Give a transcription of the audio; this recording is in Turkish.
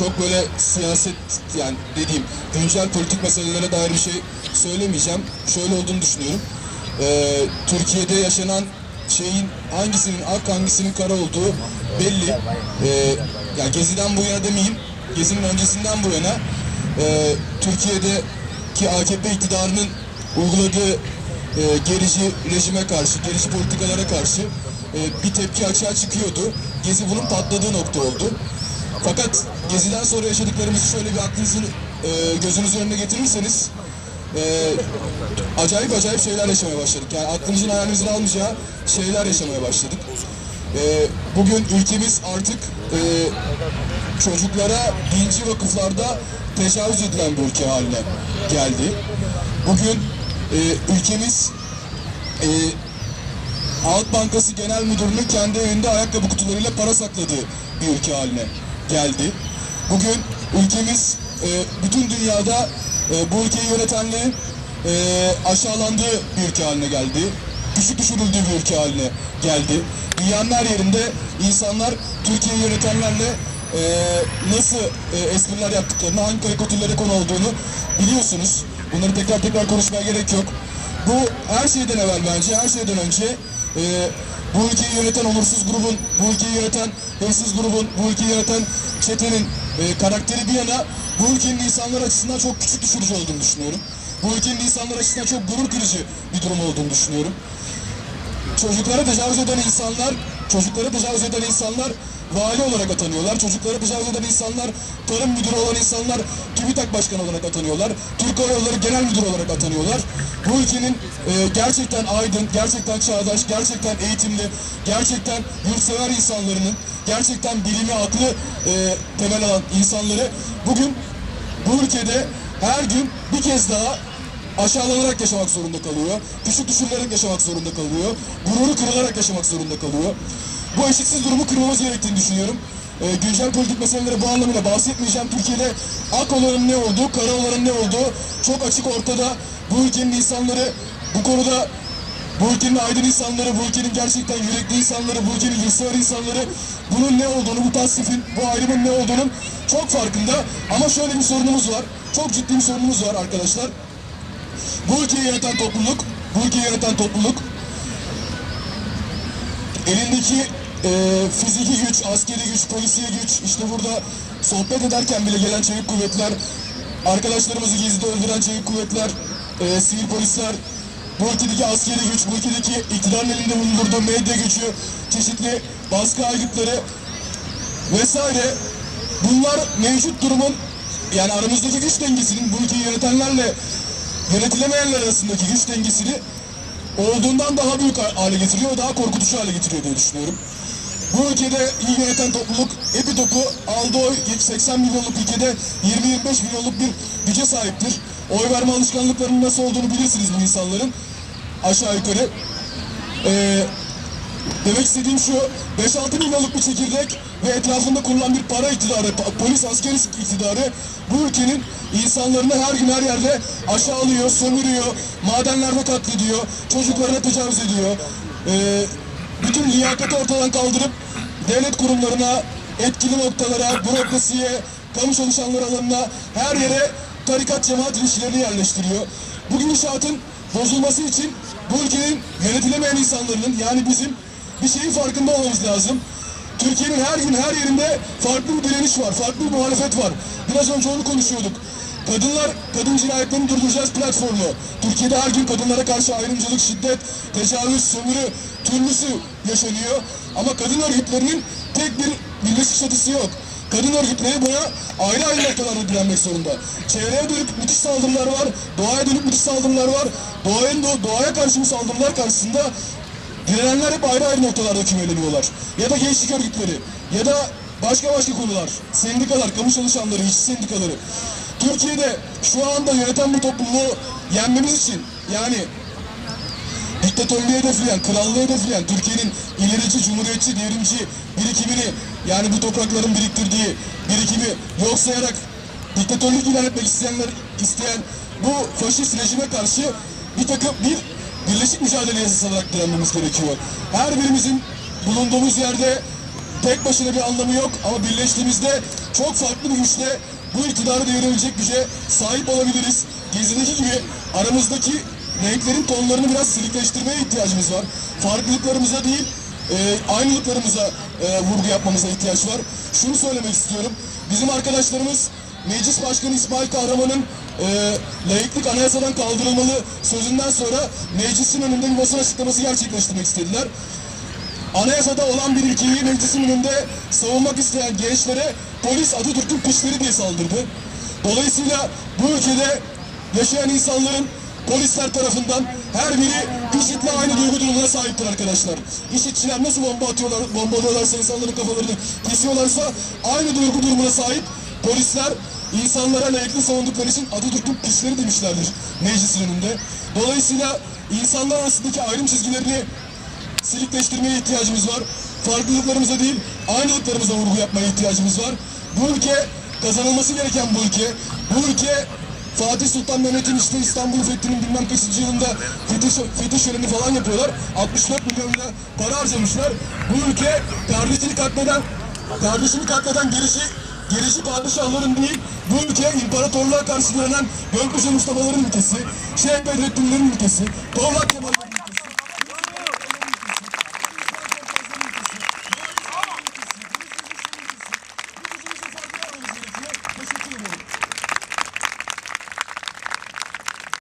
çok böyle siyaset yani dediğim güncel politik meselelere dair bir şey söylemeyeceğim. Şöyle olduğunu düşünüyorum. Ee, Türkiye'de yaşanan şeyin hangisinin ak hangisinin kara olduğu belli. Ee, ya Gezi'den bu yana demeyeyim, Gezi'nin öncesinden bu yana e, Türkiye'deki AKP iktidarının uyguladığı e, gerici rejime karşı, gerici politikalara karşı e, bir tepki açığa çıkıyordu. Gezi bunun patladığı nokta oldu. Fakat Gezi'den sonra yaşadıklarımızı şöyle bir aklınızın e, gözünüzün önüne getirirseniz e, acayip acayip şeyler yaşamaya başladık. Yani aklınızın hayalinizin almayacağı şeyler yaşamaya başladık. E, bugün ülkemiz artık e, çocuklara dinci vakıflarda tecavüz edilen bir ülke haline geldi. Bugün e, ülkemiz e, Halk Bankası Genel Müdürü'nün kendi evinde ayakkabı kutularıyla para sakladığı bir ülke haline geldi. Bugün ülkemiz e, bütün dünyada e, bu ülkeyi yönetenlerin e, aşağılandığı bir ülke haline geldi. Küçük düşürüldüğü bir ülke haline geldi. Dünyanın her yerinde insanlar Türkiye'yi yönetenlerle e, nasıl e, espriler yaptıklarını, hangi karikatürlere konu olduğunu biliyorsunuz. Bunları tekrar tekrar konuşmaya gerek yok. Bu her şeyden evvel bence, her şeyden önce e, bu ülkeyi yöneten onursuz grubun, bu ülkeyi yöneten hırsız grubun, bu ülkeyi yöneten çetenin e, karakteri bir yana bu ülkenin insanlar açısından çok küçük düşürücü olduğunu düşünüyorum. Bu ülkenin insanlar açısından çok gurur kırıcı bir durum olduğunu düşünüyorum. Çocuklara tecavüz eden insanlar, çocuklara tecavüz eden insanlar vali olarak atanıyorlar. Çocuklara tecavüz eden insanlar, tarım müdürü olan insanlar TÜBİTAK başkanı olarak atanıyorlar. Türk Hava Yolları genel müdürü olarak atanıyorlar. Bu ülkenin e, gerçekten aydın, gerçekten çağdaş, gerçekten eğitimli, gerçekten yurtsever insanlarının, gerçekten bilimi, aklı e, temel alan insanları bugün bu ülkede her gün bir kez daha aşağılanarak yaşamak zorunda kalıyor. Küçük düşürülerek yaşamak zorunda kalıyor. Gururu kırılarak yaşamak zorunda kalıyor. Bu eşitsiz durumu kırmamız gerektiğini düşünüyorum. Ee, güncel politik meselelere bu anlamıyla bahsetmeyeceğim. Türkiye'de ak olanın ne olduğu, kara olanın ne olduğu çok açık ortada. Bu ülkenin insanları bu konuda bu ülkenin aydın insanları, bu ülkenin gerçekten yürekli insanları, bu ülkenin yurtsever insanları bunun ne olduğunu, bu tasnifin, bu ayrımın ne olduğunun çok farkında. Ama şöyle bir sorunumuz var. Çok ciddi bir sorunumuz var arkadaşlar. Bu ülkeyi topluluk, bu ülkeyi topluluk. Elindeki e, fiziki güç, askeri güç, polisiye güç, işte burada sohbet ederken bile gelen çevik kuvvetler, arkadaşlarımızı gizlide öldüren çevik kuvvetler, e, sivil polisler, bu ülkedeki askeri güç, bu ülkedeki iktidarın elinde bulundurduğu medya gücü, çeşitli baskı aygıtları vesaire. Bunlar mevcut durumun yani aramızdaki güç dengesinin bu ülkeyi yönetenlerle yönetilemeyenler arasındaki güç dengesini olduğundan daha büyük hale getiriyor, daha korkutucu hale getiriyor diye düşünüyorum. Bu ülkede iyi yöneten topluluk epi topu aldığı oy 80 milyonluk ülkede 20-25 milyonluk bir güce sahiptir. Oy verme alışkanlıklarının nasıl olduğunu bilirsiniz bu insanların. Aşağı yukarı. Ee, Demek istediğim şu, 5-6 milyonluk bir çekirdek ve etrafında kurulan bir para iktidarı, polis askeri iktidarı bu ülkenin insanlarını her gün her yerde aşağılıyor, sömürüyor, madenlerde katlediyor, çocuklarına tecavüz ediyor. Ee, bütün liyakati ortadan kaldırıp devlet kurumlarına, etkili noktalara, bürokrasiye, kamu çalışanları alanına her yere tarikat cemaat ilişkilerini yerleştiriyor. Bu gidişatın bozulması için bu ülkenin yönetilemeyen insanların yani bizim bir şeyin farkında olmamız lazım. Türkiye'nin her gün her yerinde farklı bir direniş var, farklı bir muhalefet var. Biraz önce onu konuşuyorduk. Kadınlar, kadın cinayetlerini durduracağız platformu. Türkiye'de her gün kadınlara karşı ayrımcılık, şiddet, tecavüz, sömürü, türlüsü yaşanıyor. Ama kadın örgütlerinin tek bir birleşik çatısı yok. Kadın örgütleri buna ayrı ayrı noktalarda direnmek zorunda. Çevreye dönük müthiş saldırılar var, doğaya dönük müthiş saldırılar var. Doğaya, doğaya karşı bu saldırılar karşısında direnenler hep ayrı ayrı noktalarda kümeleniyorlar. Ya da gençlik örgütleri, ya da başka başka konular, sendikalar, kamu çalışanları, işçi sendikaları. Türkiye'de şu anda yöneten bu topluluğu yenmemiz için yani diktatörlüğü hedefleyen, krallığı hedefleyen, Türkiye'nin ilerici, cumhuriyetçi, devrimci birikimini yani bu toprakların biriktirdiği birikimi yok sayarak diktatörlük ilan etmek isteyenler isteyen bu faşist rejime karşı bir takım bir birleşik mücadele yasası olarak direnmemiz gerekiyor. Her birimizin bulunduğumuz yerde tek başına bir anlamı yok ama birleştiğimizde çok farklı bir güçle bu iktidarı devirebilecek güce sahip olabiliriz. Gezideki gibi aramızdaki renklerin tonlarını biraz silikleştirmeye ihtiyacımız var. Farklılıklarımıza değil, e, aynılıklarımıza e, vurgu yapmamıza ihtiyaç var. Şunu söylemek istiyorum. Bizim arkadaşlarımız Meclis Başkanı İsmail Kahraman'ın e, laiklik anayasadan kaldırılmalı sözünden sonra meclisin önünde bir basın açıklaması gerçekleştirmek istediler. Anayasada olan bir ilkeyi meclisin önünde savunmak isteyen gençlere polis Atatürk'ün pişleri diye saldırdı. Dolayısıyla bu ülkede yaşayan insanların polisler tarafından her biri IŞİD'le aynı duygu durumuna sahiptir arkadaşlar. IŞİD'çiler nasıl bomba atıyorlar, bombalıyorlarsa insanların kafalarını kesiyorlarsa aynı duygu durumuna sahip polisler insanlara layıklı savundukları için Atatürk'ün pisleri demişlerdir meclisin önünde. Dolayısıyla insanlar arasındaki ayrım çizgilerini silikleştirmeye ihtiyacımız var. Farklılıklarımıza değil, aynılıklarımıza vurgu yapmaya ihtiyacımız var. Bu ülke kazanılması gereken bu ülke. Bu ülke Fatih Sultan Mehmet'in işte İstanbul Fethi'nin bilmem kaçıncı yılında fetih, fetih şöleni falan yapıyorlar. 64 milyon lira para harcamışlar. Bu ülke kardeşini katleden, kardeşini katleden gerisi Gerisi padişahların değil, bu ülke imparatorluğa karşı direnen Gökbaşı Mustafa'ların ülkesi, Şeyh Bedrettinlerin ülkesi, Torlak